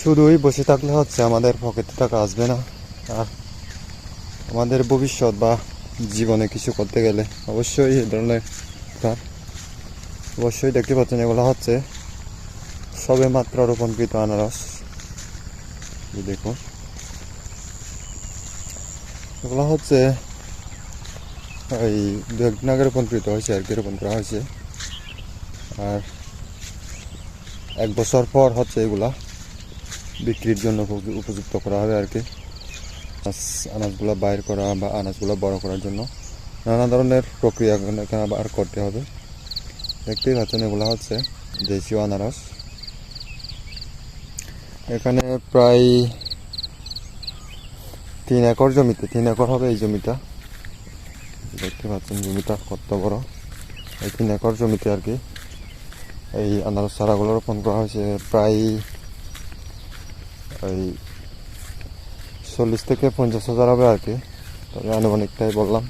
শুধুই বসে থাকলে হচ্ছে, আমাদের পকেটে টাকা আসবে না। আর আমাদের ভবিষ্যৎ বা জীবনে কিছু করতে গেলে অবশ্যই এই ধরনের কার অবশ্যই দেখতে পাচ্ছেন, এগুলো হচ্ছে সবে মাত্র রোপণকৃত আনারস। দেখুন। এগুলো হচ্ছে এই দু একদিন আগে রোপণকৃত হয়েছে, আর কি রোপণ করা হয়েছে। আর এক বছর পর হচ্ছে এগুলা বিক্রির জন্য উপযুক্ত করা হবে আর কি। আনাজ- আনাজগুলো বাইর করা বা আনাজগুলো বড় করার জন্য নানা ধরনের প্রক্রিয়া এখানে এখানে করতে হবে। দেখতেই পাচ্ছেন, এগুলো হচ্ছে দেশীয় আনারস। এখানে প্রায় তিন একর জমিতে তিন একর হবে এই জমিটা। দেখতে পাচ্ছেন, জমিটা কত বড়। এই তিন একর জমিতে আর কি এই আনারস চারাগুলো রোপণ করা হয়েছে প্রায় এই চল্লিশ থেকে পঞ্চাশ হাজার হবে আর কি। তবে আনুমানিকটাই বললাম।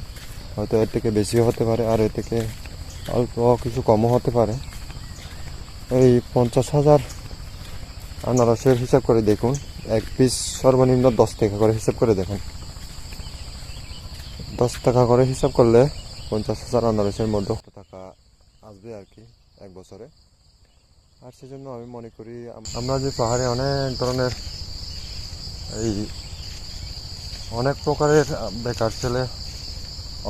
হয়তো এর থেকে বেশিও হতে পারে আর এর থেকে অল্প কিছু কমও হতে পারে। এই পঞ্চাশ হাজার আনারসের হিসাব করে দেখুন। এক পিস সর্বনিম্ন দশ টাকা করে হিসাব করে দেখুন। দশ টাকা করে হিসাব করলে পঞ্চাশ হাজার আনারসের মধ্যে টাকা আসবে আর কি এক বছরে। আর সেজন্য আমি মনে করি আমরা যে পাহাড়ে অনেক ধরনের এই অনেক প্রকারের বেকার ছেলে,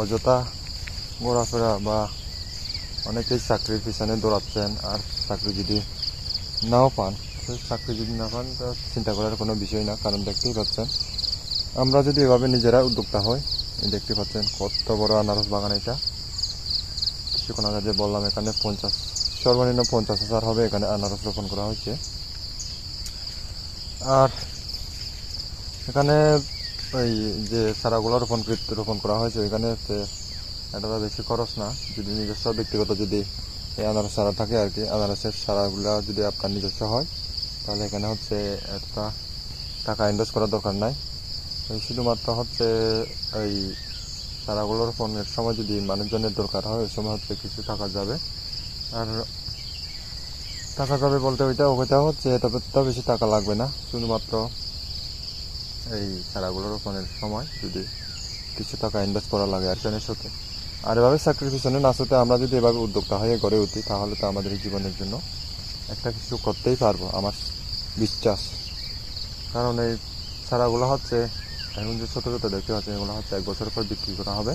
অযথা ঘোরাফেরা বা অনেকেই চাকরির পিছনে দৌড়াচ্ছেন আর চাকরি যদি নাও পান চাকরি যদি না পান, তো চিন্তা করার কোনো বিষয় না, কারণ দেখতেই পাচ্ছেন। আমরা যদি এভাবে নিজেরা উদ্যোক্তা হই দেখতে পাচ্ছেন কত বড় আনারস বাগান এটা। কিছুক্ষণ আগে যে বললাম এখানে পঞ্চাশ সর্বনিম্ন পঞ্চাশ হাজার হবে, এখানে আনারস রোপণ করা হয়েছে। আর এখানে ওই যে চারাগুলো রোপণ রোপণ করা হয়েছে হচ্ছে এটা বেশি খরচ না। যদি নিজস্ব ব্যক্তিগত যদি এই আনারস চারা থাকে আর কি, আনারসের চারাগুলো যদি আপনার নিজস্ব হয়, তাহলে এখানে হচ্ছে একটা টাকা ইনভেস্ট করার দরকার নাই। শুধুমাত্র হচ্ছে এই চারাগুলো রোপণের সময় যদি মানুষজনের দরকার হয়, ওই সময় হচ্ছে কিছু টাকা যাবে। আর টাকা যাবে বলতে ওইটা ওইটা হচ্ছে তবে তো বেশি টাকা লাগবে না, শুধুমাত্র এই চারাগুলো রোপণের সময় যদি কিছু টাকা ইনভেস্ট করা লাগে আর কেনের সাথে। আর এভাবে চাকরির পিছনে না ছুটে আমরা যদি এভাবে উদ্যোক্তা হয়ে গড়ে উঠি, তাহলে তো আমাদের জীবনের জন্য একটা কিছু করতেই পারব, আমার বিশ্বাস। কারণ এই চারাগুলো হচ্ছে, এখন যে ছোটো ছোটো দেখতে পাচ্ছেন, এগুলো হচ্ছে এক বছর পর বিক্রি করা হবে।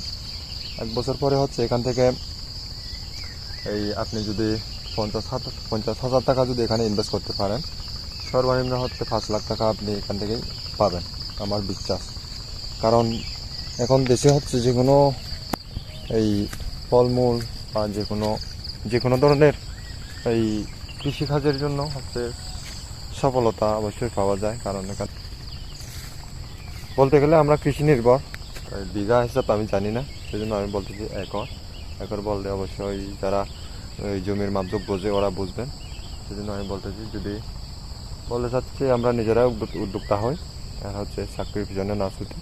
এক বছর পরে হচ্ছে এখান থেকে এই আপনি যদি পঞ্চাশ হাজার পঞ্চাশ হাজার টাকা যদি এখানে ইনভেস্ট করতে পারেন, সর্বনিম্ন হচ্ছে পাঁচ লাখ টাকা আপনি এখান থেকেই পাবেন, আমার বিশ্বাস। কারণ এখন দেশে হচ্ছে যে কোনো এই ফলমূল বা যে কোনো যে কোনো ধরনের এই কৃষিকাজের জন্য হচ্ছে সফলতা অবশ্যই পাওয়া যায়, কারণ এখানে বলতে গেলে আমরা কৃষি নির্ভর। বিঘা হিসাব আমি জানি না, সেজন্য আমি বলতেছি একর। একর বললে অবশ্যই যারা ওই জমির মাধ্যম বোঝে, ওরা বুঝবেন। সেজন্য আমি বলতেছি, যদি বলতে চাচ্ছি আমরা নিজেরাই উদ্যোক্তা হই, আর হচ্ছে চাকরির পিছনে না ছুটি।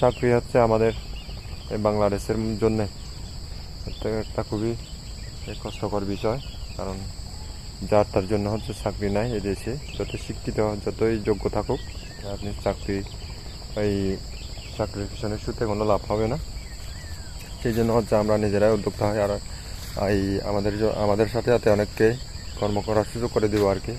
চাকরি হচ্ছে আমাদের বাংলাদেশের জন্য একটা খুবই কষ্টকর বিষয়, কারণ যার তার জন্য হচ্ছে চাকরি নাই এই দেশে। যত শিক্ষিত, যতই যোগ্য থাকুক, আপনি চাকরি, এই চাকরির পিছনে শুতে কোনো লাভ হবে না। সেই জন্য হচ্ছে আমরা নিজেরাই উদ্যোক্তা হই আর এই আমাদের আমাদের সাথে সাথে অনেককে কর্ম করার সুযোগ করে দেবো আর কি।